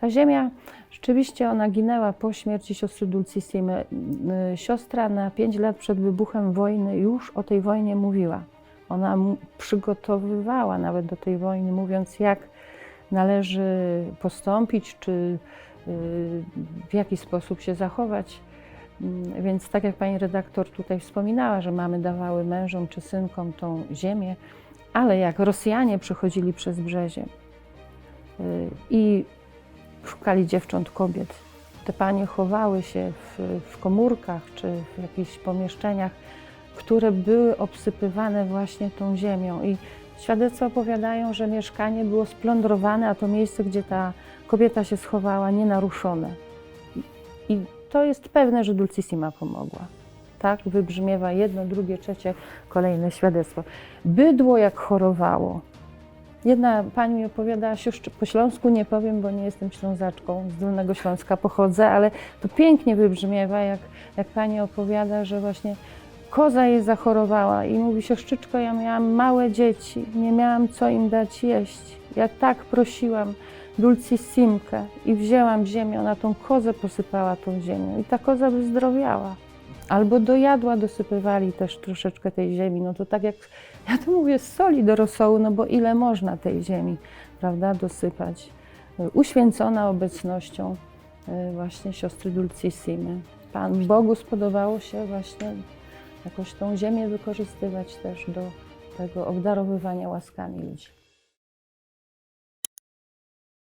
Ta ziemia, rzeczywiście ona ginęła po śmierci siostry Dulcissimy. Y, Siostra na pięć lat przed wybuchem wojny już o tej wojnie mówiła. Ona przygotowywała nawet do tej wojny, mówiąc jak należy postąpić, czy y, w jaki sposób się zachować. Mm, Więc tak jak pani redaktor tutaj wspominała, że mamy dawały mężom czy synkom tą ziemię, ale jak Rosjanie przychodzili przez Brzezie y, i szukali dziewcząt, kobiet, te panie chowały się w, w komórkach czy w jakichś pomieszczeniach, które były obsypywane właśnie tą ziemią. I świadectwa opowiadają, że mieszkanie było splądrowane, a to miejsce, gdzie ta kobieta się schowała, nienaruszone. I, i to jest pewne, że Dulcissima pomogła. Tak wybrzmiewa jedno, drugie, trzecie, kolejne świadectwo. Bydło jak chorowało. Jedna pani mi opowiadała, siostrze, po śląsku nie powiem, bo nie jestem ślązaczką, z Dolnego Śląska pochodzę, ale to pięknie wybrzmiewa, jak, jak pani opowiada, że właśnie koza jej zachorowała i mówi, siostrzyczko, ja miałam małe dzieci, nie miałam co im dać jeść. Ja tak prosiłam dulcissimkę i wzięłam ziemię, ona tą kozę posypała tą ziemią i ta koza wyzdrowiała. Albo do jadła dosypywali też troszeczkę tej ziemi. No to tak jak ja to mówię, z soli do rosołu, no bo ile można tej ziemi, prawda, dosypać. Uświęcona obecnością y, właśnie siostry Dulcissimy. Pan Bogu spodobało się właśnie jakoś tą ziemię wykorzystywać też do tego obdarowywania łaskami ludzi.